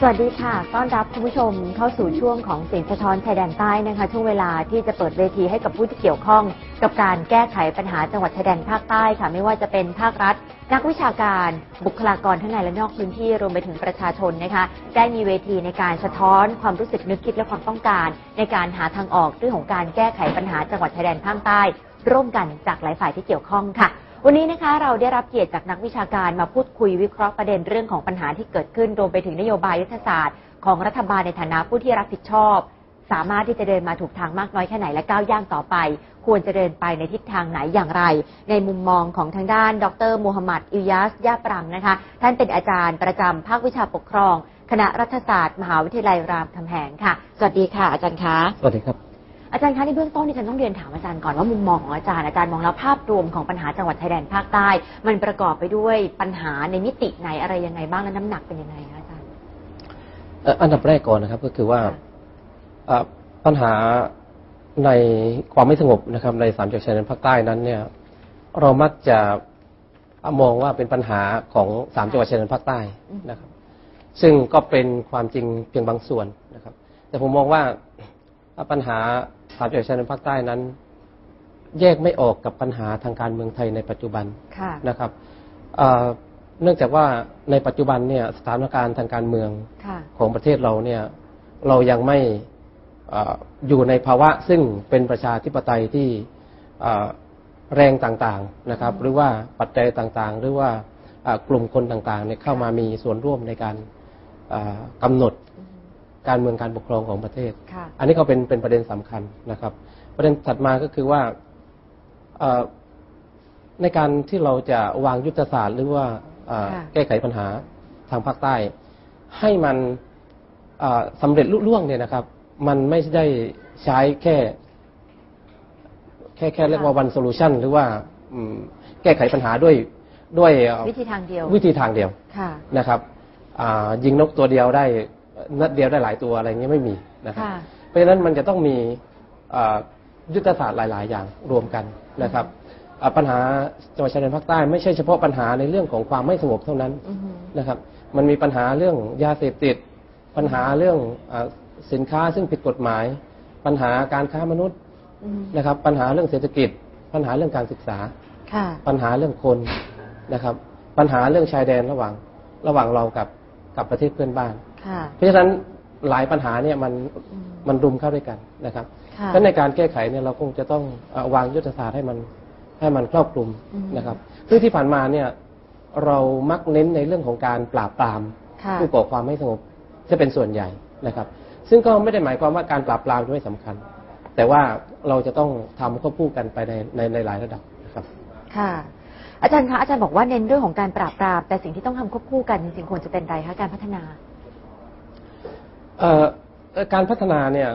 สวัสดีค่ะ ต้อนรับคุณผู้ชมเข้าสู่ช่วงของเสียงสะท้อนชายแดนใต้นะคะ ช่วงเวลาที่จะเปิดเวทีให้กับผู้ที่เกี่ยวข้อง กับการแก้ไขปัญหาจังหวัดชายแดนภาคใต้ค่ะ ไม่ว่าจะเป็นภาครัฐ นักวิชาการ บุคลากรทั้งในและนอกพื้นที่รวมไปถึงประชาชนนะคะ ได้มีเวทีในการสะท้อนความรู้สึกนึกคิดและความต้องการ ในการหาทางออกเรื่องของการแก้ไขปัญหาจังหวัดชายแดนภาคใต้ ร่วมกันจากหลายฝ่ายที่เกี่ยวข้องค่ะ วันนี้นะคะเราได้รับเกียรติจากนักวิชาการมาพูดคุยวิเคราะห์ประเด็นเรื่องของปัญหาที่เกิดขึ้นรวมไปถึงนโยบายยุทธศาสตร์ของรัฐบาลในฐานะผู้ที่รับผิดชอบ สามารถที่จะเดินมาถูกทางมากน้อยแค่ไหนและก้าวย่างต่อไป ควรจะเดินไปในทิศทางไหนอย่างไร ในมุมมองของทางด้าน ดรมูฮัมหมัดอิลยาสยาปรังนะคะ ท่านเป็นอาจารย์ประจำภาควิชาปกครอง คณะรัฐศาสตร์ มหาวิทยาลัยรามคำแหงค่ะ สวัสดีค่ะอาจารย์คะ สวัสดีครับ อาจารย์คะในเบื้องต้นที่ฉันต้องเรียนถามอาจารย์ก่อนว่ามุมมองของอาจารย์อาจารย์มองแล้วภาพรวมของปัญหาจังหวัดชายแดนภาคใต้ มันประกอบไปด้วยปัญหาในมิติไหนอะไรยังไงบ้างและน้ำหนักเป็นยังไงคะอาจารย์เอ่ออันดับแรกก่อนนะครับก็คือว่าค่ะเอ่อปัญหาในความไม่สงบนะครับในสามจังหวัดชายแดนภาคใต้นั้นเนี่ยเรามักจะมองว่าเป็นปัญหาของสามจังหวัดชายแดนภาคใต้นะครับ ซึ่งก็เป็นความจริงเพียงบางส่วนนะครับ แต่ผมมองว่าปัญหา สามจังหวัดชายแดนภาคใต้นั้น แยกไม่ออกกับปัญหาทางการเมืองไทยในปัจจุบันค่ะนะครับเอ่อเนื่องจากว่าในปัจจุบันเนี่ยสถานการณ์ทางการเมืองค่ะของประเทศเราเนี่ยเรายังไม่เอ่ออยู่ในภาวะซึ่งเป็นประชาธิปไตยที่เอ่อแรงต่างๆนะครับ หรือว่าปัจจัยต่างๆ หรือว่าเอ่อกลุ่มคนต่างๆเนี่ยเข้ามามีส่วนร่วมในการเอ่อกำหนด การเมืองการปกครองของประเทศค่ะอันนี้ก็เป็นเป็นประเด็นสำคัญนะครับ ประเด็นถัดมาก็คือว่าเอ่อในการที่เราจะวางยุทธศาสตร์ หรือว่าเอ่อค่ะแก้ไขปัญหาทางภาคใต้ ให้มันเอ่อสำเร็จลุล่วงเนี่ยนะครับ มันไม่ได้ใช้แค่ แค่แค่เรียกว่า one solution หรือว่าอืมแก้ไขปัญหาด้วยด้วยเอ่อวิธีทางเดียว วิธีทางเดียวค่ะนะครับอ่ายิงนกตัวเดียวได้ นัดเดียวได้หลายตัวอะไรเงี้ยไม่มีนะครับค่ะเพราะฉะนั้นมันจะต้องมีอ่ายุทธศาสตร์หลาย ๆ อย่างรวมกันนะครับอ่าปัญหาจังหวัดชายแดนภาคใต้ไม่ใช่เฉพาะปัญหาในเรื่องของความไม่สงบเท่านั้นอือฮึนะครับ มันมีปัญหาเรื่องยาเสพติด ปัญหาเรื่องอาสินค้าซึ่งผิดกฎหมาย ปัญหาการค้ามนุษย์อืมนะครับ ปัญหาเรื่องเศรษฐกิจ ปัญหาเรื่องการศึกษาค่ะปัญหาเรื่องคนนะครับ ปัญหาเรื่องชายแดนระหว่างระหว่างเรากับกับประเทศเพื่อนบ้านค่ะ เพราะฉะนั้นหลายปัญหาเนี่ยมันอืมมันรุมเข้าด้วยกันนะครับค่ะเพราะในการแก้ไขเนี่ยเราคงจะต้องเอ่อวางยุทธศาสตร์ให้มันให้มันครอบคลุมอืมนะครับซึ่งที่ผ่านมาเนี่ยเรามักเน้นในเรื่องของการปราบปรามค่ะผู้ก่อความไม่สงบจะเป็นส่วนใหญ่นะครับ ซึ่งก็ไม่ได้หมายความว่าการปราบปรามจะไม่สำคัญ แต่ว่าเราจะต้องทำควบคู่กันไปในในในหลายระดับนะครับ ค่ะ อาจารย์คะอาจารย์บอกว่าเน้นเรื่องของการปราบปรามแต่สิ่งที่ต้องทำควบคู่กันจริงๆควรจะเป็นอะไรคะการพัฒนาเอ่อเอ่อ การพัฒนาเนี่ย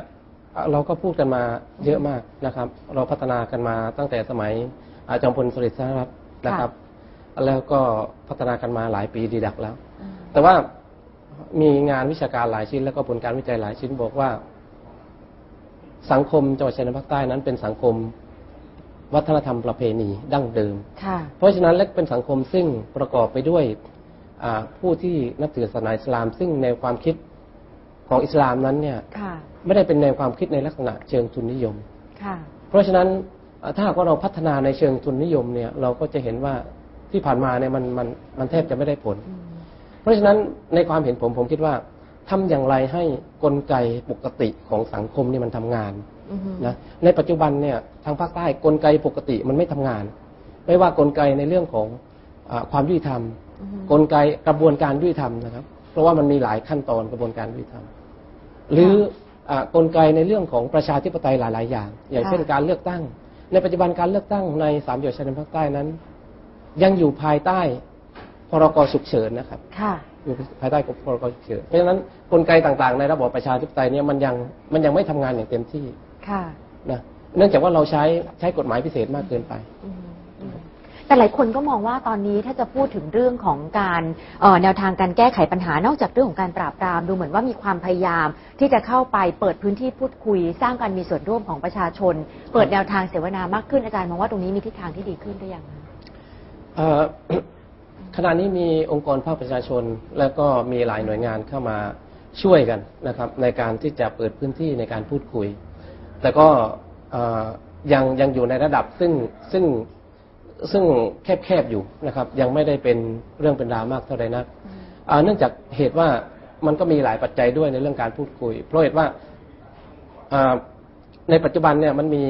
เอ่อเราก็พูดกันมาเยอะมากนะครับ เราพัฒนากันมาตั้งแต่สมัยอาจอมพลสฤษดิ์สหรัฐนะครับ แล้วก็พัฒนากันมาหลายปีดีดักแล้วอืมแต่ว่ามีงานวิชาการหลายชิ้น แล้วก็ผลการวิจัยหลายชิ้นบอกว่า สังคมจังหวัดชายแดนภาคใต้นั้นเป็นสังคมวัฒนธรรมประเพณีดั้งเดิมค่ะเพราะฉะนั้นและเป็นสังคมซึ่งประกอบไปด้วยอ่าผู้ที่นับถือศาสนาอิสลาม ซึ่งแนวความคิด ของอิสลามนั้นเนี่ยค่ะไม่ได้เป็นแนวความคิดในลักษณะเชิงทุนนิยมค่ะเพราะฉะนั้นเอ่อถ้าหากว่าเราพัฒนาในเชิงทุนนิยมเนี่ยเราก็จะเห็นว่าที่ผ่านมาเนี่ยมันมันมันแทบจะไม่ได้ผลอืมเพราะฉะนั้นในความเห็นผมผมคิดว่าทำอย่างไรให้กลไกปกติของสังคมนี่มันทำงานอือฮึนะในปัจจุบันเนี่ยทางภาคใต้กลไกปกติมันไม่ทำงาน ไม่ว่ากลไกในเรื่องของอาความยุติธรรมอือฮึกลไกกระบวนการยุติธรรมนะครับ เพราะว่ามันมีหลายขั้นตอนกระบวนการยุติธรรม หรืออากลไกในเรื่องของประชาธิปไตยหลาย ๆ อย่าง อย่างเช่นการเลือกตั้ง ในปัจจุบันการเลือกตั้งในสามจังหวัดชายแดนภาคใต้นั้น ยังอยู่ภายใต้พรกฉุกเฉินนะครับค่ะอยู่ภายใต้พรกฉุกเฉินเพราะฉะนั้นกลไกต่างๆ ในระบอบประชาธิปไตยเนี่ยมันยังมันยังไม่ทำงานอย่างเต็มที่ค่ะนะเนื่องจากว่าเราใช้ใช้กฎหมายพิเศษมากเกินไปอืมอืม แต่หลายคนก็มองว่าตอนนี้ถ้าจะพูดถึงเรื่องของการเอ่อแนวทางการแก้ไขปัญหานอกจากเรื่องของการปราบปรามดูเหมือนว่ามีความพยายาม ที่จะเข้าไปเปิดพื้นที่พูดคุย สร้างการมีส่วนร่วมของประชาชน เปิดแนวทางเสวนามากขึ้นอาจารย์มองว่าตรงนี้มีทิศทางที่ดีขึ้นหรือยังคะเอ่อขณะนี้มีองค์กรภาคประชาชน แล้วก็มีหลายหน่วยงานเข้ามาช่วยกันนะครับ ในการที่จะเปิดพื้นที่ในการพูดคุย แต่ก็เอ่อยังยังอยู่ในระดับซึ่งซึ่ง ซึ่งแคบๆอยู่นะครับ ยังไม่ได้เป็นเรื่องเป็นราวมากเท่าใดนักอ่าเนื่องจากเหตุว่ามันก็มีหลายปัจจัยด้วยในเรื่องการพูดคุย เพราะเหตุว่าอ่าในปัจจุบันเนี่ยมันมี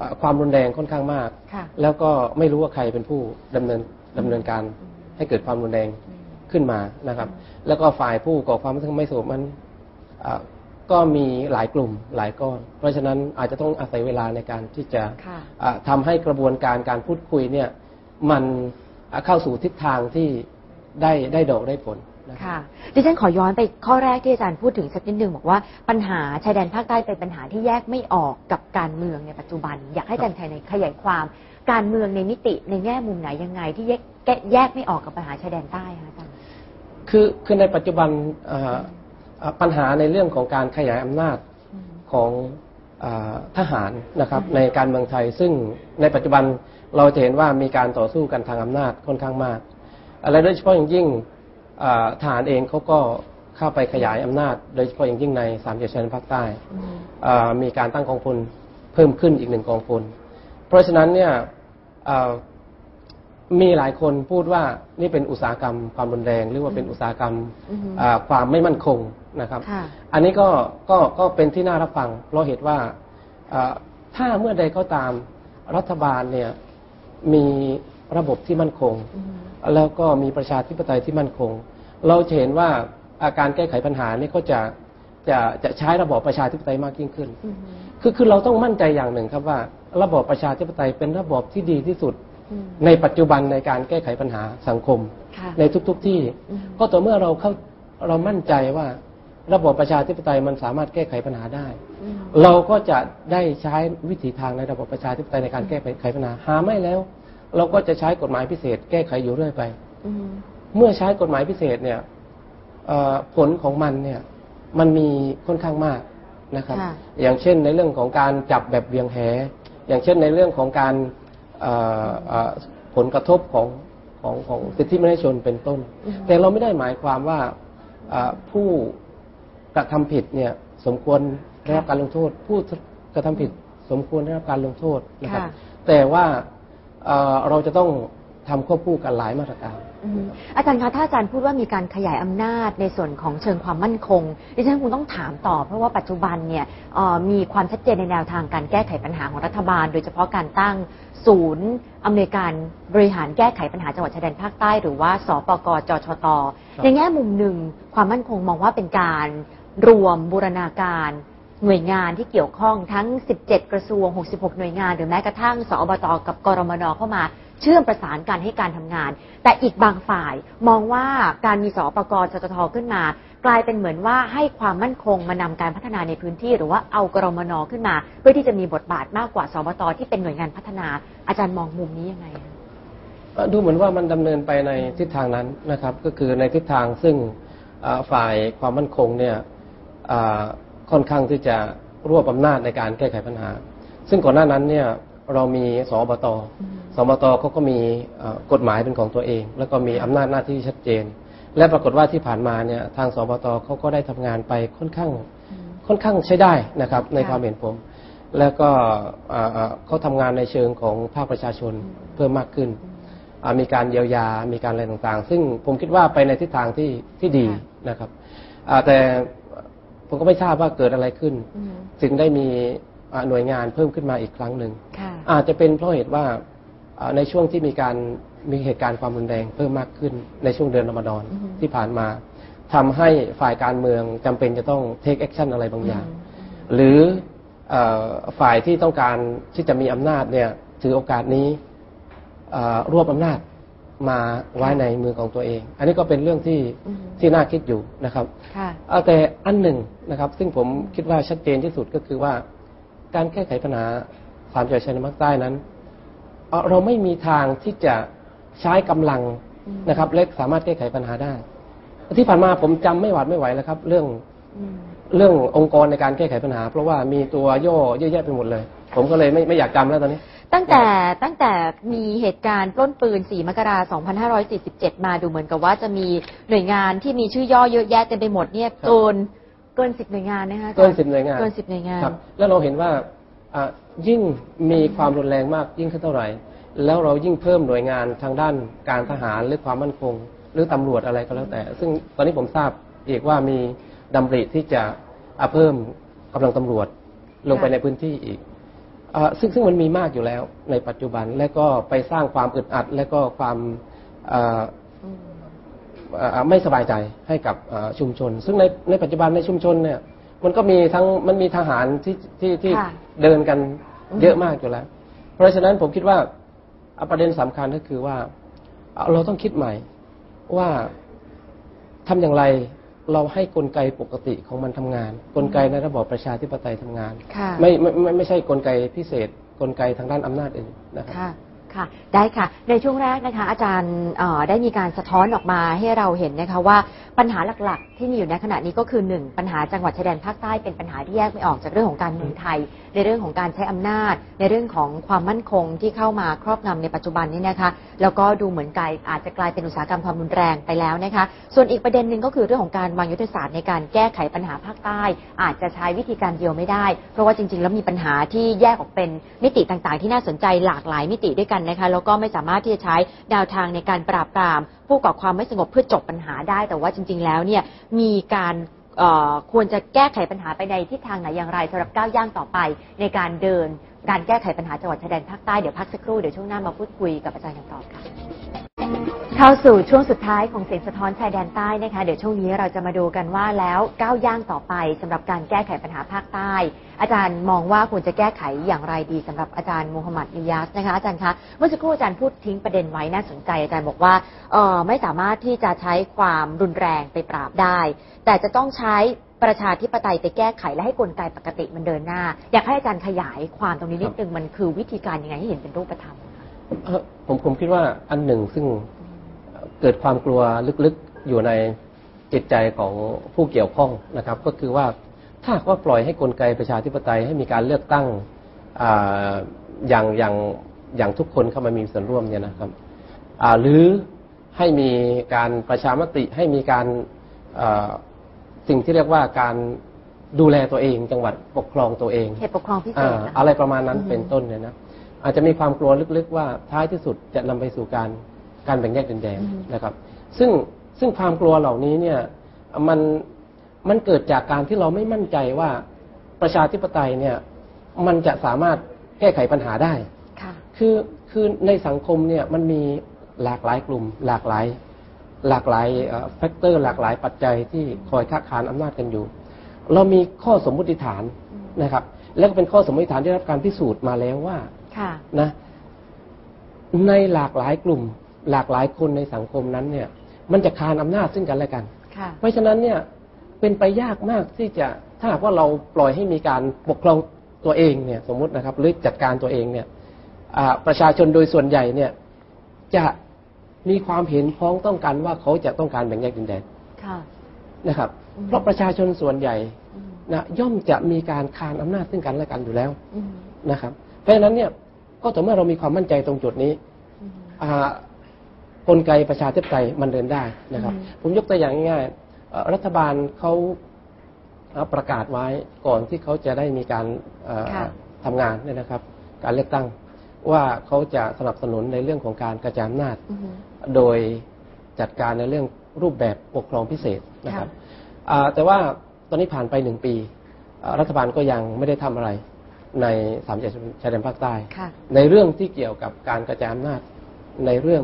อ่าความรุนแรงค่อนข้างมากค่ะแล้วก็ไม่รู้ว่าใครเป็นผู้ดำเนินดำเนินการให้เกิดความรุนแรงขึ้นมานะครับ แล้วก็ฝ่ายผู้ก่อความไม่สงบมันอ่า ก็มีหลายกลุ่มหลายก้อน เพราะฉะนั้นอาจจะต้องอาศัยเวลาในการที่จะค่ะอ่าทำให้กระบวนการการพูดคุยเนี่ยมันอ่าเข้าสู่ทิศทางที่ได้ได้ดอกได้ผลนะครับค่ะดิฉันขอย้อนไปข้อแรกที่อาจารย์พูดถึงสักนิดนึงบอกว่าปัญหาชายแดนภาคใต้เป็นปัญหาที่แยกไม่ออกกับการเมืองในปัจจุบัน อยากให้อาจารย์ไทยในขยายความการเมืองในมิติในแง่มุมไหนยังไง ที่แยกแกะแยกไม่ออกกับปัญหาชายแดนใต้คะอาจารย์คือคือในปัจจุบันอ่าอ่า ปัญหาในเรื่องของการขยายอำนาจของอาทหารนะครับในการเมืองไทย ซึ่งในปัจจุบันเราจะเห็นว่ามีการต่อสู้กันทางอำนาจค่อนข้างมากและโดยเฉพาะอย่างยิ่งอ่าทหารเองเขาก็เข้าไปขยายอำนาจ โดยเฉพาะอย่างยิ่งในสามจังหวัดชายแดนภาคใต้อ่ามีการตั้งกองพลเพิ่มขึ้นอีกหนึ่งกองพล เพราะฉะนั้นเนี่ยอ่า มีหลายคนพูดว่านี่เป็นอุตสาหกรรมความรุนแรงหรือว่าเป็นอุตสาหกรรมอือฮึอ่าความไม่มั่นคงนะครับค่ะอันนี้ก็ก็ก็เป็นที่น่ารับฟัง เพราะเหตุว่าอ่าถ้าเมื่อใดก็ตามรัฐบาลเนี่ยมีระบบที่มั่นคง แล้วก็มีประชาธิปไตยที่มั่นคง เราจะเห็นว่าอาการแก้ไขปัญหานี่ก็จะจะจะใช้ระบอบประชาธิปไตยมากยิ่งขึ้น คือคือเราต้องมั่นใจอย่างหนึ่งครับว่า ระบอบประชาธิปไตยเป็นระบอบที่ดีที่สุด ในปัจจุบันในการแก้ไขปัญหาสังคมค่ะในทุก ๆทที่อืมก็ต่อเมื่อเราเข้าเรามั่นใจว่าระบบประชาธิปไตยมันสามารถแก้ไขปัญหาได้ เราก็จะได้ใช้วิถีทางในระบบประชาธิปไตยในการแก้ไขปัญหาหาไม่แล้ว เราก็จะใช้กฎหมายพิเศษ แก้ไขอยู่เรื่อยไปเมื่อใช้กฎหมายพิเศษเนี่ยเอ่อผลของมันเนี่ย มันมีค่อนข้างมากนะครับค่ะอย่างเช่นในเรื่องของการจับแบบเบียงแห อย่างเช่นในเรื่องของการเอ่อเอ่อ ผลกระทบของของของสิทธิมนุษยชนเป็นต้นอืมแต่เราไม่ได้หมายความว่าเอ่อผู้กระทำผิดเนี่ยสมควรได้รับการลงโทษ ผู้กระทำผิดสมควรได้รับการลงโทษนะครับค่ะแต่ว่าเอ่อเราจะต้อง ทำควบคู่กันหลายมาตรการอืมอาจารย์คะถ้าอาจารย์พูดว่ามีการขยายอำนาจในส่วนของเชิงความมั่นคงดิฉันคงต้องถามต่อ เพราะว่าปัจจุบันเนี่ยเอ่อมีความชัดเจนในแนวทางการแก้ไขปัญหาของรัฐบาล โดยเฉพาะการตั้งศูนย์อำนวยการบริหารแก้ไขปัญหาจังหวัดชายแดนภาคใต้ หรือว่าสปกจชตในแง่มุมหนึ่งความมั่นคงมองว่าเป็นการรวมบูรณาการ หน่วยงานที่เกี่ยวข้องทั้ง 17 กระทรวง 66 หน่วยงาน หรือแม้กระทั่ง สอบต กับกรมนเข้ามา เชื่อมประสานกันให้การทำงาน แต่อีกบางฝ่ายมองว่าการมีสอปกจตทขึ้นมา กลายเป็นเหมือนว่าให้ความมั่นคงมานำการพัฒนาในพื้นที่ หรือว่าเอากรมนขึ้นมา เพื่อที่จะมีบทบาทมากกว่าสบตที่เป็นหน่วยงานพัฒนา อาจารย์มองมุมนี้ยังไงคะ เอ่อดูเหมือนว่ามันดำเนินไปในทิศทางนั้นนะครับ ก็คือในทิศทางซึ่งอ่าฝ่ายความมั่นคงเนี่ยอ่าค่อนข้างที่จะรวบอำนาจในการแก้ไขปัญหา ซึ่งก่อนหน้านั้นเนี่ยเรามีสอบต สบตเขาก็มีเอ่อกฎหมายเป็นของตัวเอง แล้วก็มีอำนาจหน้าที่ชัดเจน และปรากฏว่าที่ผ่านมาเนี่ยทางสบตเขาก็ได้ทำงานไปค่อนข้างค่อนข้างใช้ได้นะครับ ในค่ะความเห็นผม แล้วก็อ่าอ่าเขาทำงานในเชิงของภาคประชาชนเพิ่มมากขึ้นอ่ามีการเยียวยา มีการอะไรต่างๆ ซึ่งผมคิดว่าไปในทิศทางที่ที่ดีค่ะนะครับอ่าแต่ผมก็ไม่ทราบว่าเกิดอะไรขึ้น จึงได้มีอ่าหน่วยงานเพิ่มขึ้นมาอีกครั้งหนึ่งค่ะอาจจะเป็นเพราะเหตุว่าอ่า ในช่วงที่มีการมีเหตุการณ์ความรุนแรงเพิ่มมากขึ้นในช่วงเดือนรอมฎอนอือฮึที่ผ่านมาทำให้ฝ่ายการเมืองจำเป็นจะต้องเทคแอคชั่นอะไรบางอย่าง หรือเออฝ่ายที่ต้องการที่จะมีอำนาจเนี่ยถือโอกาสนี้เอ่อรวบอำนาจมาไว้ในมือของตัวเอง อันนี้ก็เป็นเรื่องที่อืมที่น่าคิดอยู่นะครับค่ะเอาแต่อันหนึ่งนะครับ ซึ่งผมคิดว่าชัดเจนที่สุดก็คือว่า การแก้ไขปัญหาสามจังหวัดชายแดนภาคใต้นั้น เอ่อเราไม่มีทางที่จะใช้กำลังอืมนะครับ และสามารถแก้ไขปัญหาได้ ที่ผ่านมาผมจำไม่หวาดไม่ไหวแล้วครับ เรื่องอืมเรื่ององค์กรในการแก้ไขปัญหา เพราะว่ามีตัวย่อเยอะแยะไปหมดเลย ผมก็เลยไม่ไม่อยากจำแล้วตอนนี้ ตั้งแต่ตั้งแต่มีเหตุการณ์ปล้นปืน 4 มกราคม 2547 มาดูเหมือนกับว่าจะมีหน่วยงานที่มีชื่อย่อเยอะแยะเต็มไปหมดเนี่ยเกินเกิน10หน่วยงานนะคะอาจารย์เกินสิบหน่วยงานเกิน10หน่วยงานครับแล้วเราเห็นว่าอะ ยิ่งมีความรุนแรงมากยิ่งขึ้นเท่าไหร่ แล้วเรายิ่งเพิ่มหน่วยงานทางด้านการทหารหรือความมั่นคง หรือตำรวจอะไรก็แล้วแต่ ซึ่งตอนนี้ผมทราบอีกว่ามีดำริที่จะเพิ่มกำลังตำรวจลงไปในพื้นที่อีกอซึ่งซึ่งมันมีมากอยู่แล้วในปัจจุบันและก็ไปสร้างความอึดอัด และก็ความไม่สบายใจให้กับชุมชน ซึ่งในในปัจจุบันในชุมชนเนี่ย มันก็มีทั้งมันมีทหารที่ที่ที่ค่ะ เดินกันอืมเยอะมากอยู่แล้ว เพราะฉะนั้นผมคิดว่าอะประเด็นสำคัญก็คือว่าอะเราต้องคิดใหม่ว่าทำอย่างไรเราให้กลไกปกติของมันทำงาน กลไกในระบอบประชาธิปไตยทำงาน ค่ะ ไม่ไม่ไม่ไม่ใช่กลไกพิเศษ กลไกทางด้านอำนาจอื่นนะครับ ค่ะ ค่ะได้ค่ะ ในช่วงแรกนะคะอาจารย์เอ่อได้มีการสะท้อนออกมาให้เราเห็นนะคะว่าปัญหาหลักๆ ที่มีอยู่ในขณะนี้ก็คือหนึ่งปัญหาจังหวัดชายแดนภาคใต้เป็นปัญหาที่แยกไม่ออกจากเรื่องของการเมืองไทย ในเรื่องของการใช้อำนาจ ในเรื่องของความมั่นคงที่เข้ามาครอบงำในปัจจุบันนี้นะคะแล้วก็ดูเหมือนกลายอาจจะกลายเป็นอุตสาหกรรมความรุนแรงไปแล้วนะคะส่วนอีกประเด็นหนึ่งก็คือเรื่องของการวางยุทธศาสตร์ในการแก้ไขปัญหาภาคใต้ อาจจะใช้วิธีการเดียวไม่ได้ เพราะว่าจริง ๆ แล้วมีปัญหาที่แยกออกเป็นมิติต่างๆ ที่น่าสนใจหลากหลายมิติด้วยกันนะคะแล้วก็ไม่สามารถที่จะใช้แนวทางในการปราบปรามผู้ก่อความไม่สงบเพื่อจบปัญหาได้ แต่ว่าจริง ๆ แล้วเนี่ยมีการควรจะแก้ไขปัญหาไปในทิศทางไหนอย่างไรสำหรับก้าวย่างต่อไป ในการเดินการแก้ไขปัญหาจังหวัดชายแดนภาคใต้เดี๋ยวพักสักครู่เดี๋ยวช่วงหน้ามาพูดคุยกับอาจารย์กันต่อค่ะ เข้าสู่ช่วงสุดท้ายของเสียงสะท้อนชายแดนใต้นะคะ เดี๋ยวช่วงนี้เราจะมาดูกันว่าแล้วก้าวย่างต่อไปสำหรับการแก้ไขปัญหาภาคใต้ อาจารย์มองว่าควรจะแก้ไขอย่างไรดีสำหรับอาจารย์มูฮัมหมัดอิยาสนะคะอาจารย์คะเมื่อสักครู่อาจารย์พูดทิ้งประเด็นไว้น่าสนใจ อาจารย์บอกว่าเออไม่สามารถที่จะใช้ความรุนแรงไปปราบได้ แต่จะต้องใช้ประชาธิปไตยไปแก้ไขและให้กลไกปกติมันเดินหน้า อยากให้อาจารย์ขยายความตรงนี้นิดนึงมันคือวิธีการยังไงให้เห็นเป็นรูปธรรมคะเอ่อผมผมคิดว่าอันหนึ่งซึ่ง เกิดความกลัวลึกๆอยู่ในจิตใจของผู้เกี่ยวข้องนะครับ ก็คือว่าถ้าหากว่าปล่อยให้กลไกประชาธิปไตยให้มีการเลือกตั้งอาอย่างอย่างอย่างทุกคนเข้ามามีส่วนร่วมเนี่ยนะครับอ่าหรือให้มีการประชามติให้มีการอ่าสิ่งที่เรียกว่าการดูแลตัวเอง จังหวัดปกครองตัวเองเหตุปกครองพิเศษอ่านะคะอะไรประมาณนั้นอืมเป็นต้นเนี่ยนะอาจจะมีความกลัวลึกๆว่าท้ายที่สุดจะนำไปสู่การ การแบ่งแยกดินแดนนะครับ ซึ่งซึ่งความกลัวเหล่านี้เนี่ยมันมันเกิดจากการที่เราไม่มั่นใจว่าประชาธิปไตยเนี่ยมันจะสามารถแก้ไขปัญหาได้ค่ะคือคือในสังคมเนี่ยมันมีหลากหลายกลุ่ม หลากหลายหลากหลายแฟกเตอร์ หลากหลายปัจจัยที่คอยค้าขานอำนาจกันอยู่ เรามีข้อสมมุติฐานอืมนะครับ แล้วก็เป็นข้อสมมติฐานที่ได้รับการพิสูจน์มาแล้วว่าค่ะนะในหลากหลายกลุ่ม หลากหลายคนในสังคมนั้นเนี่ย มันจะคานอำนาจซึ่งกันและกันค่ะเพราะฉะนั้นเนี่ยเป็นไปยากมากที่จะถ้าหากว่าเราปล่อยให้มีการปกครองตัวเองเนี่ยสมมุตินะครับหรือจัดการตัวเองเนี่ยอ่าประชาชนโดยส่วนใหญ่เนี่ยจะมีความเห็นพ้องต้องกันว่าเขาจะต้องการแบ่งแยกดินแดนค่ะนะครับอืมเพราะประชาชนส่วนใหญ่อืมนะย่อมจะมีการคานอำนาจซึ่งกันและกันอยู่แล้วอืมนะครับ เพราะฉะนั้นเนี่ยก็ต่อเมื่อเรามีความมั่นใจตรงจุดนี้อืมอ่า กลไกประชาธิปไตยมันเดินได้นะครับอืมผมยกตัวอย่างง่ายๆเอ่อรัฐบาลเขาเอ่อประกาศไว้ก่อนที่เขาจะได้มีการเอ่อค่ะทำงานเนี่ยนะครับ การเลือกตั้งว่าเขาจะสนับสนุนในเรื่องของการกระจายอำนาจอืมโดยจัดการในเรื่องรูปแบบปกครองพิเศษนะครับค่ะอ่าแต่ว่าตอนนี้ผ่านไปหนึ่งปีอ่ารัฐบาลก็ยังไม่ได้ทำอะไรในสามจังหวัดชายแดนภาคใต้ค่ะในเรื่องที่เกี่ยวกับการกระจายอำนาจในเรื่อง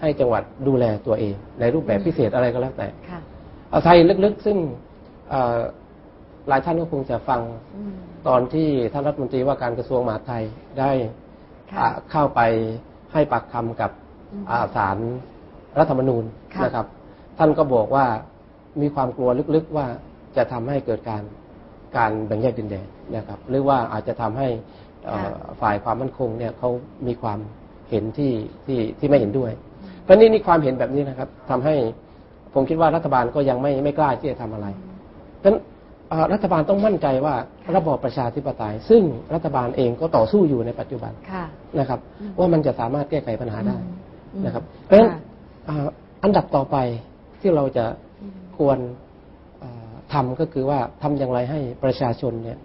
ให้จังหวัดดูแลตัวเอง ในรูปแบบพิเศษอะไรก็แล้วแต่ค่ะเอาไทยลึกๆ ซึ่งเอ่อหลายท่านก็คงจะฟังอืมตอนที่ท่านรัฐมนตรีว่าการกระทรวงมหาดไทยได้ค่ะอ่าเข้าไปให้ปากคำกับอืมอ่าศาลรัฐธรรมนูญค่ะนะครับ ท่านก็บอกว่ามีความกลัวลึกๆว่าจะทำให้เกิดการการแบ่งแยกดินแดนนะครับ หรือว่าอาจจะทำให้เอ่อฝ่ายความมั่นคงเนี่ยเขามีความเห็นที่ที่ที่ไม่เห็นด้วย เพราะนี่นี่ความเห็นแบบนี้นะครับทำให้ผมคิดว่ารัฐบาลก็ยังไม่ไม่กล้าที่จะทำอะไรเพราะฉะนั้นเอ่อรัฐบาลต้องมั่นใจว่าระบอบประชาธิปไตย ซึ่งรัฐบาลเองก็ต่อสู้อยู่ในปัจจุบันค่ะนะครับอืมว่ามันจะสามารถแก้ไขปัญหาได้อืมนะครับ เพราะฉะนั้นค่ะอ่าอันดับต่อไปที่เราจะอืมควรอ่าทำก็คือว่าทำอย่างไรให้ประชาชนเนี่ย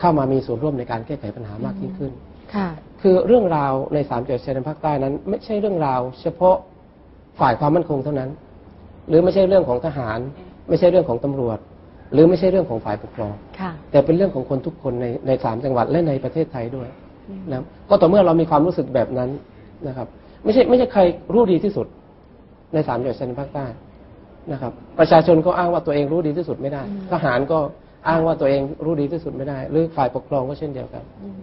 เข้ามามีส่วนร่วมในการแก้ไขปัญหามากยิ่งขึ้น ค่ะ คือเรื่องราวในสามจังหวัดชายแดนภาคใต้นั้น ไม่ใช่เรื่องราว เฉพาะ ฝ่ายความมั่นคงเท่านั้น หรือไม่ใช่เรื่องของทหาร ไม่ใช่เรื่องของตำรวจ หรือไม่ใช่เรื่องของฝ่ายปกครองค่ะแต่เป็นเรื่องของคนทุกคนในในสามจังหวัดและในประเทศไทยด้วยอืมนะครับก็ต่อเมื่อเรามีความรู้สึกแบบนั้นนะครับ ไม่ใช่ไม่ใช่ใครรู้ดีที่สุด ในสามจังหวัดชายแดนภาคใต้นะครับ ประชาชนก็อ้างว่าตัวเองรู้ดีที่สุดไม่ได้อืมทหารก็อ้างว่าตัวเองรู้ดีที่สุดไม่ได้ หรือฝ่ายปกครองก็เช่นเดียวกันอืม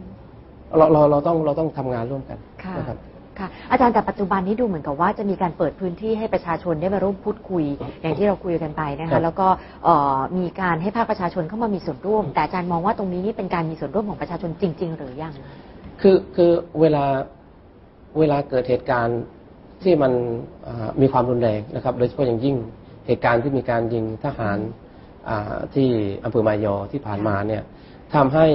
เราเราเราต้องเราต้องทำงานร่วมกันค่ะนะครับ ค่ะอาจารย์แต่ปัจจุบันนี้ดูเหมือนกับว่าจะมีการเปิดพื้นที่ให้ประชาชนได้มาร่วมพูดคุย อย่างที่เราคุยกันไปนะครัคะบ แล้วก็เอ่อมีการให้ภาคประชาชนเข้ามามีส่วนร่วม แต่อาจารย์มองว่าตรงนี้นี่เป็นการมีส่วนร่วมของประชาชนจริง ๆ หรือยัง คือคือเวลาเวลาเกิดเหตุการณ์ที่มันอ่ามีความรุนแรงนะครับ โดยเฉพาะอย่างยิ่งเหตุการณ์ที่มีการยิงทหารอ่าที่อำเภอมายอที่ผ่านมาเนี่ยทำให้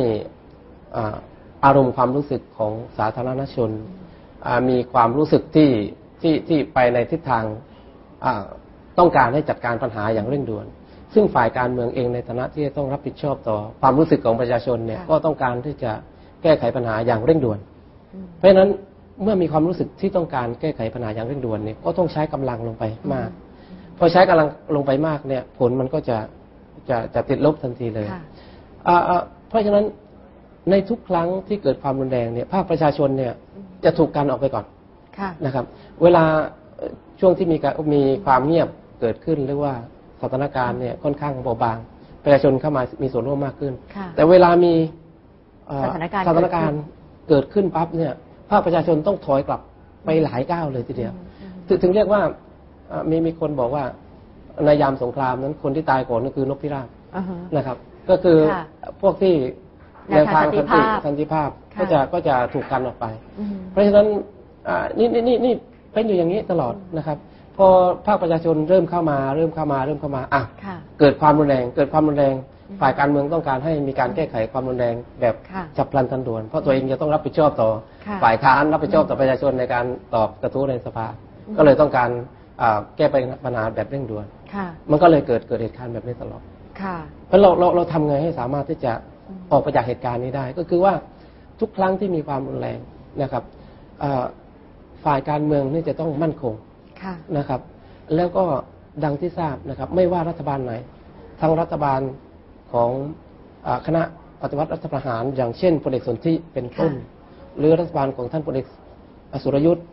อ่าอารมณ์ความรู้สึกของสาธารณชนอ่า มีความรู้สึกที่ที่ที่ไปในทิศทางอ่าต้องการให้จัดการปัญหาอย่างเร่งด่วน ซึ่งฝ่ายการเมืองเองในฐานะที่จะต้องรับผิดชอบต่อความรู้สึกของประชาชนเนี่ยค่ะก็ต้องการที่จะแก้ไขปัญหาอย่างเร่งด่วนอืมเพราะฉะนั้นเมื่อมีความรู้สึกที่ต้องการแก้ไขปัญหาอย่างเร่งด่วนเนี่ยก็ต้องใช้กำลังลงไปมาก พอใช้กำลังลงไปมากเนี่ยผลมันก็จะจะจะติดลบทันทีเลยค่ะอ่าอ่าเพราะฉะนั้นในทุกครั้งที่เกิดความรุนแรงเนี่ยภาคประชาชนเนี่ย จะถูกกันออกไปก่อนค่ะนะครับ เวลาเอ่อช่วงที่มีการมีความเงียบเกิดขึ้นหรือว่าสถานการณ์เนี่ยค่อนข้างเบาบางประชาชนเข้ามามีส่วนร่วมมากขึ้นค่ะแต่เวลามีเอ่อสถานการณ์สถานการณ์เกิดขึ้นปั๊บเนี่ยภาคประชาชนต้องถอยกลับไปหลายก้าวเลยทีเดียวอืมถึงถึงเรียกว่าเอ่อมีมีคนบอกว่าในยามสงครามนั้นคนที่ตายก่อนก็คือนกพิราบอ่าฮะนะครับ ก็คือค่ะพวกที่ แนวทางสันติภาพสันติภาพค่ะก็จะก็จะถูกกันออกไปอืมเพราะฉะนั้นอ่านี่นี่นี่นี่เป็นอยู่อย่างนี้ตลอดนะครับ พอภาคประชาชนเริ่มเข้ามา เริ่มเข้ามา เริ่มเข้ามาอะค่ะเกิดความรุนแรง เกิดความรุนแรงอืมฝ่ายการเมืองต้องการให้มีการแก้ไขความรุนแรงแบบค่ะฉับพลันทันด่วน เพราะตัวเองจะต้องรับผิดชอบต่อค่ะฝ่ายค้านรับผิดชอบต่อประชาชนในการตอบกระทู้ในสภาอืมก็เลยต้องการอ่าแก้ปัญหาแบบเร่งด่วนค่ะมันก็เลยเกิดเกิดเหตุการณ์แบบนี้ตลอดค่ะเพราะเราเราเราทำไงให้สามารถที่จะ อืมออกไปจากเหตุการณ์นี้ได้ ก็คือว่าทุกครั้งที่มีความรุนแรงนะครับอ่าฝ่ายการเมืองนี่จะต้องมั่นคงค่ะนะครับ แล้วก็ดังที่ทราบนะครับ ไม่ว่ารัฐบาลไหน ทั้งรัฐบาลของอาคณะปฏิวัติรัฐประหาร อย่างเช่นพลเอกสนธิเป็นต้นค่ะหรือรัฐบาลของท่านพลเอกอสุรยุทธ์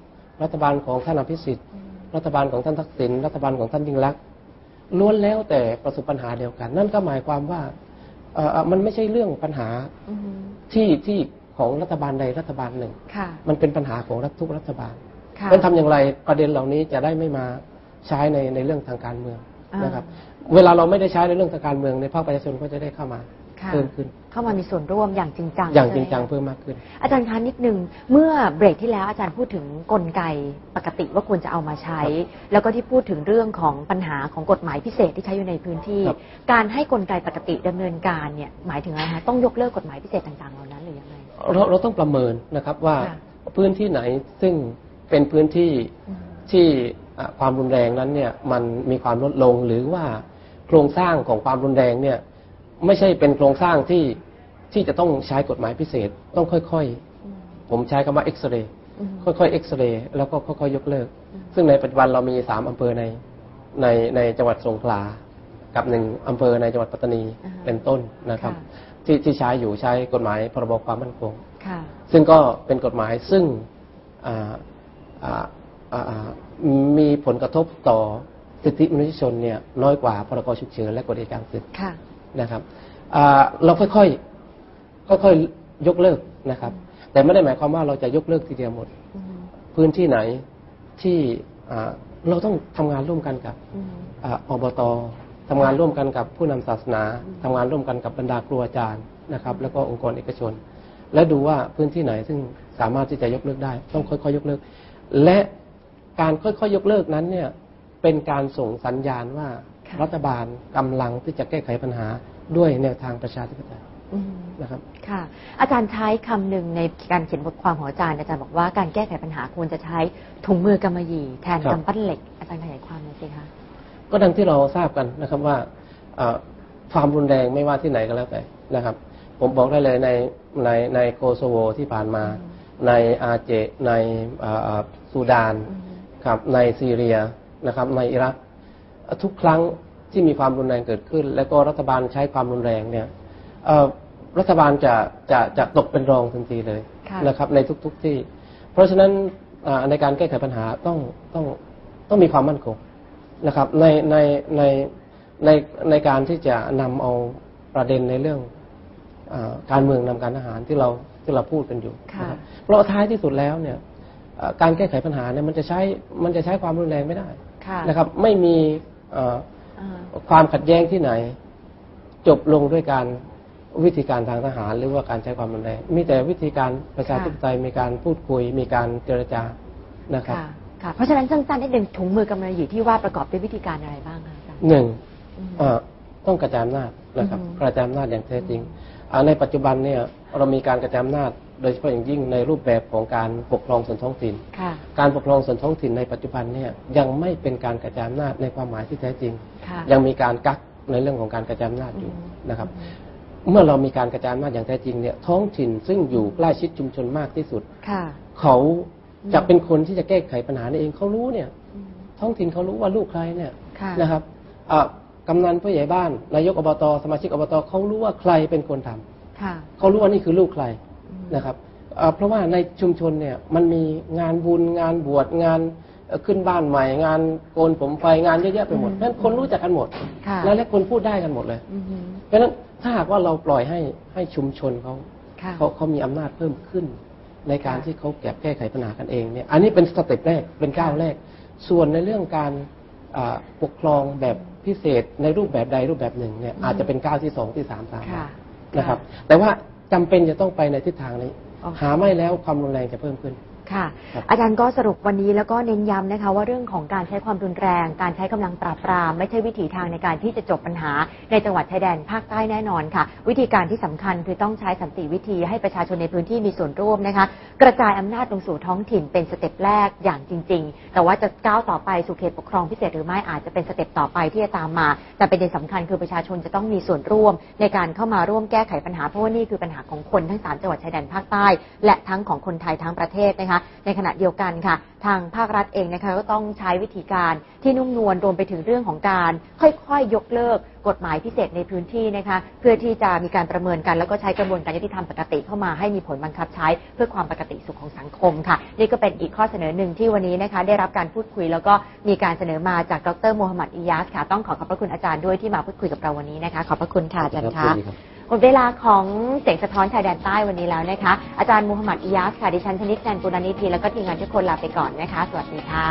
รัฐบาลของท่านอภิสิทธิ์ รัฐบาลของท่านทักษิณรัฐบาลของท่านยิ่งลักษณ์ล้วนแล้วแต่ประสบปัญหาเดียวกัน นั่นก็หมายความว่าเอ่อเอ่อ มันไม่ใช่เรื่องปัญหาอืมที่ที่ของรัฐบาลใดรัฐบาลหนึ่งค่ะมันเป็นปัญหาของรัฐทุกรัฐบาลค่ะเป็นทำอย่างไรประเด็นเหล่านี้จะได้ไม่มาใช้ในในเรื่องทางการเมืองอ่านนะครับ เวลาเราไม่ได้ใช้ในเรื่องทางการเมืองในภาคประชาชนก็จะได้เข้ามาค่ะ เพิ่มขึ้น เข้ามามีส่วนร่วมอย่างจริงจังอย่างจริงใช่ไหมจังเพิ่มมากขึ้น อาจารย์คะนิดนึงเมื่อเบรกที่แล้วอาจารย์พูดถึงกลไกปกติว่าควรจะเอามาใช้ แล้วก็ที่พูดถึงเรื่องของปัญหาของกฎหมายพิเศษที่ใช้อยู่ในพื้นที่ ครับ การให้กลไกปกติดำเนินการเนี่ยหมายถึงอะไรคะต้องยกเลิกกฎหมายพิเศษต่างๆเหล่านั้นหรือยังไง เราเราต้องประเมินนะครับว่าค่ะ พื้นที่ไหนซึ่งเป็นพื้นที่อืม ที่อะความรุนแรงนั้นเนี่ยมันมีความลดลงหรือว่าโครงสร้างของความรุนแรงเนี่ย ไม่ใช่เป็นโครงสร้างที่ที่จะต้องใช้กฎหมายพิเศษ ต้องค่อยอืมๆผมใช้คำว่าเอ็กซเรย์อืมค่อยๆเอ็กซเรย์แล้วก็ค่อยๆ ยกเลิกอืมซึ่งในปัจจุบันเรามีสามอำเภอในในในจังหวัดสงขลากับหนึ่งอำเภอในจังหวัดปัตตานีอ่าฮะเป็นต้นนะครับค่ะที่ที่ใช้อยู่ใช้กฎหมายพรบความมั่นคงค่ะซึ่งก็เป็นกฎหมายซึ่งอ่าอ่าอ่าอ่ามีผลกระทบต่อสิทธิมนุษยชนเนี่ยน้อยกว่าพรกฉุกเฉินและกฎอัยการศึกค่ะ นะครับอ่าเราค่อยๆค่อยๆยกเลิกนะครับ แต่ไม่ได้หมายความว่าเราจะยกเลิกทีเดียวหมดอืมพื้นที่ไหนที่อ่าเราต้องทำงานร่วมกันกับอืมอ่าอบตทำงานร่วมกันกับผู้นำศาสนาทำงานร่วมกันกับบรรดาครูอาจารย์นะครับ แล้วก็องค์กรเอกชน และดูว่าพื้นที่ไหนซึ่งสามารถที่จะยกเลิกได้ ต้องค่อยๆยกเลิก และการค่อยๆยกเลิกนั้นเนี่ยเป็นการส่งสัญญาณว่าค่ะ รัฐบาลกำลังที่จะแก้ไขปัญหาด้วยแนวทางประชาธิปไตยอืมนะครับค่ะ อาจารย์ใช้คำหนึ่งในการเขียนบทความของอาจารย์อาจารย์บอกว่าการแก้ไขปัญหาควรจะใช้ถุงมือกำมะหยี่แทนครับกำปั้นเหล็ก อาจารย์ขยายความหน่อยสิคะก็ดังที่เราทราบกันนะครับว่าเอ่อความรุนแรงไม่ว่าที่ไหนก็แล้วแต่นะครับ ผมบอกได้เลยในในในโคโซโวที่ผ่านมา ในอาเจในเอ่อเอ่อซูดานอืมครับในซีเรียนะครับในอิรักเอ่อ ทุกครั้งที่มีความรุนแรงเกิดขึ้น แล้วก็รัฐบาลใช้ความรุนแรงเนี่ยเอ่อรัฐบาลจะจะจะตกเป็นรองทันทีเลยค่ะนะครับ ในทุก ๆที่ เพราะฉะนั้นอ่าในการแก้ไขปัญหาต้องต้องต้องมีความมั่นคงนะครับ ในในในในในการที่จะนำเอาประเด็นในเรื่องอาการเมืองนำการทหารที่เราที่เราพูดกันอยู่ค่ะนะครับเพราะว่าท้ายที่สุดแล้วเนี่ยเอ่อการแก้ไขปัญหาเนี่ยมันจะใช้มันจะใช้ความรุนแรงไม่ได้ค่ะนะครับ ไม่มีเอ่ออ่า ความขัดแย้งที่ไหน จบลงด้วยการวิธีการทางทหาร หรือว่าการใช้ความรุนแรงมีแต่วิธีการประชาธิปไตยมีการพูดคุย มีการเจรจานะครับค่ะค่ะเพราะฉะนั้นสั้นๆนิดหนึ่งถุงมือกำมะหยี่ที่ว่าประกอบด้วยวิธีการอะไรบ้างคะอาจารย์หนึ่งอืมเอ่อต้องกระจายอำนาจนะครับอืมกระจายอำนาจอย่างแท้จริงอ่าในปัจจุบันเนี่ยเรามีการกระจายอำนาจ โดยเฉพาะอย่างยิ่งในรูปแบบของการปกครองส่วนท้องถิ่นค่ะการปกครองส่วนท้องถิ่นในปัจจุบันเนี่ยยังไม่เป็นการกระจายอำนาจในความหมายที่แท้จริงค่ะยังมีการกักในเรื่องของการกระจายอำนาจอยู่อืมนะครับ เมื่อเรามีการกระจายอำนาจอย่างแท้จริงเนี่ยท้องถิ่นซึ่งอยู่ใกล้ชิดชุมชนมากที่สุดค่ะเขาจะเป็นคนที่จะแก้ไขปัญหานี้เองเขารู้เนี่ยอืมท้องถิ่นเขารู้ว่าลูกใครเนี่ยค่ะนะครับอ่ากำนันผู้ใหญ่บ้านนายกอบตสมาชิกอบตเขารู้ว่าใครเป็นคนทำค่ะเขารู้ว่านี่คือลูกใครอืม นะครับอ่าเพราะว่าในชุมชนเนี่ยมันมีงานบุญงานบวชงานเอ่อขึ้นบ้านใหม่งานโกนผมไฟงานเยอะแยะไปหมดเพราะฉะนั้นคนรู้จักกันหมดค่ะและและคนพูดได้กันหมดเลยอืมเพราะฉะนั้นถ้าหากว่าเราปล่อยให้ให้ชุมชนเขาค่ะเขาเขามีอำนาจเพิ่มขึ้น ในการค่ะที่เขาแก้แก้ไขปัญหากันเองเนี่ยอันนี้เป็นสเต็ปแรกเป็นก้าวค่ะแรก ส่วนในเรื่องการอ่าปกครองแบบพิเศษในรูปแบบใดรูปแบบหนึ่งเนี่ยอาจจะเป็นก้าวที่สองที่สามตามมาค่ะนะครับ แต่ว่า จำเป็นจะต้องไปในทิศทางนี้โอเคหาไม่แล้วความรุนแรงจะเพิ่มขึ้น ค่ะครับอาจารย์ก็สรุปวันนี้แล้วก็เน้นย้ำนะคะ ว่าเรื่องของการใช้ความรุนแรง การใช้กำลังปราบปราม ไม่ใช่วิถีทางในการที่จะจบปัญหา ในจังหวัดชายแดนภาคใต้แน่นอนค่ะ วิธีการที่สำคัญคือต้องใช้สันติวิธีให้ประชาชนในพื้นที่มีส่วนร่วมนะคะ กระจายอำนาจลงสู่ท้องถิ่นเป็นสเต็ปแรกอย่างจริง ๆ แต่ว่าจะก้าวต่อไปสู่เขตปกครองพิเศษหรือไม่อาจจะเป็นสเต็ปต่อไปที่จะตามมา แต่ประเด็นสำคัญคือประชาชนจะต้องมีส่วนร่วม ในการเข้ามาร่วมแก้ไขปัญหาเพราะว่านี่คือปัญหาของคนทั้งสามจังหวัดชายแดนภาคใต้และทั้งของคนไทยทั้งประเทศนะคะในขณะเดียวกันค่ะ ทางภาครัฐเองนะคะก็ต้องใช้วิธีการที่นุ่มนวลรวมไปถึงเรื่องของการ ค่อยๆยกเลิกกฎหมายพิเศษในพื้นที่นะคะเพื่อที่จะมีการประเมินกัน แล้วก็ใช้กระบวนการยุติธรรมปกติเข้ามาให้มีผลบังคับใช้เพื่อความปกติสุขของสังคมค่ะ นี่ก็เป็นอีกข้อเสนอหนึ่งที่วันนี้นะคะ ได้รับการพูดคุยแล้วก็มีการเสนอมาจากดรโมฮัมหมัดอิยาสค่ะต้องขอขอบพระคุณอาจารย์ด้วยที่มาพูดคุยกับเราวันนี้นะคะ ขอบพระคุณค่ะอาจารย์ครัคะ หมดเวลาของเสียงสะท้อนชายแดนใต้วันนี้แล้วนะคะ อาจารย์มูฮัมหมัดอิยาสค่ะดิฉันชนิดแนนปุรานิธีแล้วก็ทีมงานทุกคนลาไปก่อนนะคะ สวัสดีค่ะ